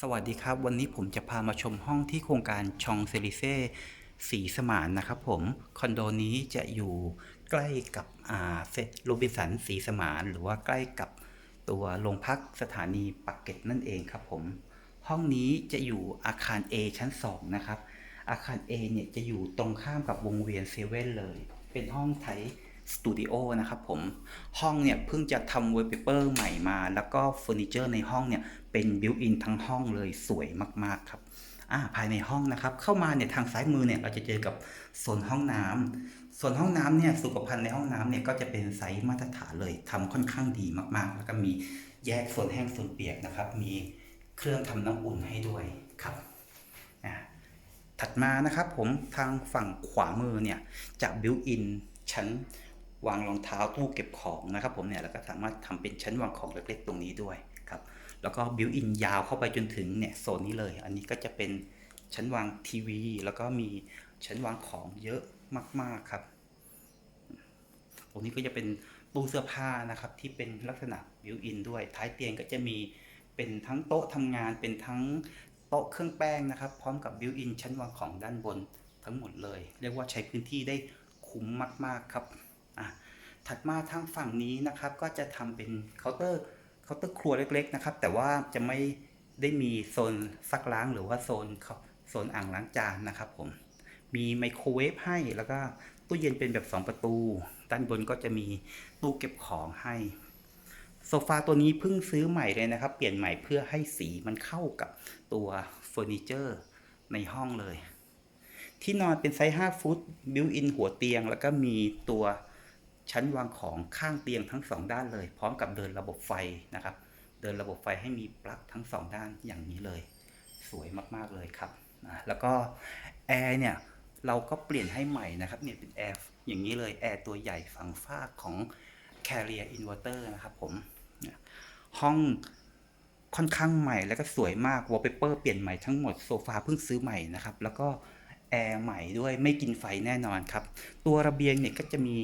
สวัสดีครับ วันนี้ผมจะพามาชมห้องที่โครงการชองเซลิเซ่สีสมานนะครับผม คอนโดนี้จะอยู่ใกล้กับอ่าเซโรบินสันสีสมาน หรือว่าใกล้กับตัวโรงพักสถานีปักเกร็ดนั่นเองครับผม ห้องนี้จะอยู่อาคาร A ชั้น 2 นะครับ อาคาร A เนี่ยจะอยู่ตรงข้ามกับวงเวียนเซเว่นเลย เป็นห้องไทย สตูดิโอนะครับผมห้องเนี่ยเพิ่งจะทำเว l เปเปอร์ใหม่มา แล้วก็เฟอร์นิเจอร์ในห้องเนี่ยเป็นบิวอินทั้งห้องเลยสวยมากๆครับอ่าภายในห้องนะครับ เข้ามาเนี่ยทางซ้ายมือเนี่ยเราจะเจอกับโซนห้องน้ำส่วนห้องน้ำเนี่ยสุขภัณฑ์ในห้องน้ำเนี่ยก็จะเป็นไซส์มาตรฐานเลยทำค่อนข้างดีมากๆ แล้วก็มีแยกส่วนแห้งส่วนเปียกนะครับ มีเครื่องทำน้ำอุ่นให้ด้วยครับถัดมานะครับผมทางฝั่งขวามือเนี่ยจะบิวอินชั้น วางรองเท้าตู้เก็บของนะครับผมเนี่ยแล้วก็สามารถทำเป็นชั้นวางของเล็กๆ ตรงนี้ด้วยครับแล้วก็บิวอินยาวเข้าไปจนถึงเนี่ยโซนนี้เลย อันนี้ก็จะเป็นชั้นวางทีวี แล้วก็มีชั้นวางของเยอะมากๆครับ ตรงนี้ก็จะเป็นตู้เสื้อผ้านะครับที่เป็นลักษณะบิวอินด้วย ท้ายเตียงก็จะมีเป็นทั้งโต๊ะทำงานเป็นทั้งโต๊ะเครื่องแป้งนะครับ พร้อมกับบิวอินชั้นวางของด้านบนทั้งหมดเลย เรียกว่าใช้พื้นที่ได้คุ้มมาก ๆครับอะ ถัดมาทางฝั่งนี้นะครับ ก็จะทำเป็นเคาน์เตอร์เคาน์เตอร์ครัวเล็กๆนะครับ แต่ว่าจะไม่ได้มีโซนซักล้างหรือว่าโซนโซนอ่างล้างจานนะครับผมมีไมโครเวฟให้แล้วก็ตู้เย็นเป็นแบบ 2 ประตู ด้านบนก็จะมีตู้เก็บของให้โซฟาตัวนี้เพิ่งซื้อใหม่เลยนะครับ เปลี่ยนใหม่เพื่อให้สีมันเข้ากับตัวเฟอร์นิเจอร์ในห้องเลย ที่นอนเป็นไซส์5ฟุตบิวอินหัวเตียง แล้วก็มีตัว ชั้นวางของข้างเตียงทั้งสองด้านเลย พร้อมกับเดินระบบไฟนะครับ เดินระบบไฟให้มีปลั๊กทั้งสองด้านอย่างนี้เลย สวยมากๆเลยครับนะแล้วก็แอร์เนี่ยเราก็เปลี่ยนให้ใหม่นะครับเนี่ยเป็นแอร์อย่างนี้เลยแอร์ตัวใหญ่ฝั่งฝ้าของ Carrier Inverter นะครับผมห้องค่อนข้างใหม่แล้วก็สวยมากวอลเปเปอร์เปลี่ยนใหม่ทั้งหมดโซฟาเพิ่งซื้อใหม่นะครับ แล้วก็ แอร์ใหม่ด้วยไม่กินไฟแน่นอนครับ ตัวระเบียงเนี่ยก็จะมี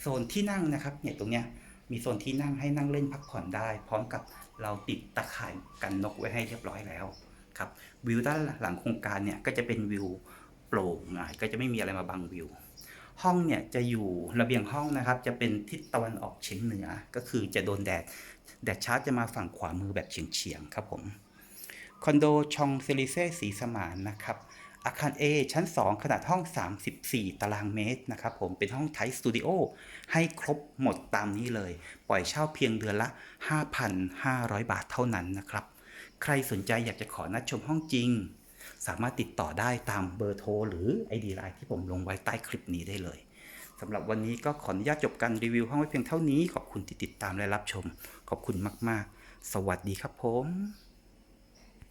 โซนที่นั่งนะครับเนี่ยตรงเนี้ยมีโซนที่นั่งให้นั่งเล่นพักผ่อนได้ พร้อมกับเราติดตะข่ายกันนกไว้ให้เรียบร้อยแล้วครับวิวด้านหลังโครงการเนี่ยก็จะเป็นวิวโปร่งก็จะไม่มีอะไรมาบังวิว ห้องเนี่ยจะอยู่ระเบียงห้องนะครับ จะเป็นทิศตะวันออกเฉียงเหนือ ก็คือจะโดนแดดแดดชาร์จจะมาฝั่งขวามือแบบเฉียงๆครับผมคอนโดชองเซลิเซ่สีสมานนะครับ อาคาร A ชั้น 2 ขนาดห้อง 34 ตารางเมตรนะครับผมเป็นห้องไทยสตูดิโอให้ครบหมดตามนี้เลย ปล่อยเช่าเพียงเดือนละ 5,500 บาทเท่านั้นนะครับ ใครสนใจอยากจะขอนัดชมห้องจริง สามารถติดต่อได้ตามเบอร์โทรหรือ ID ไลน์ที่ผมลงไว้ใต้คลิปนี้ได้เลยสำหรับวันนี้ก็ขออนุญาตจบการรีวิวห้องไว้เพียงเท่านี้ ขอบคุณที่ติดตามและรับชม ขอบคุณมาก ๆ สวัสดีครับผม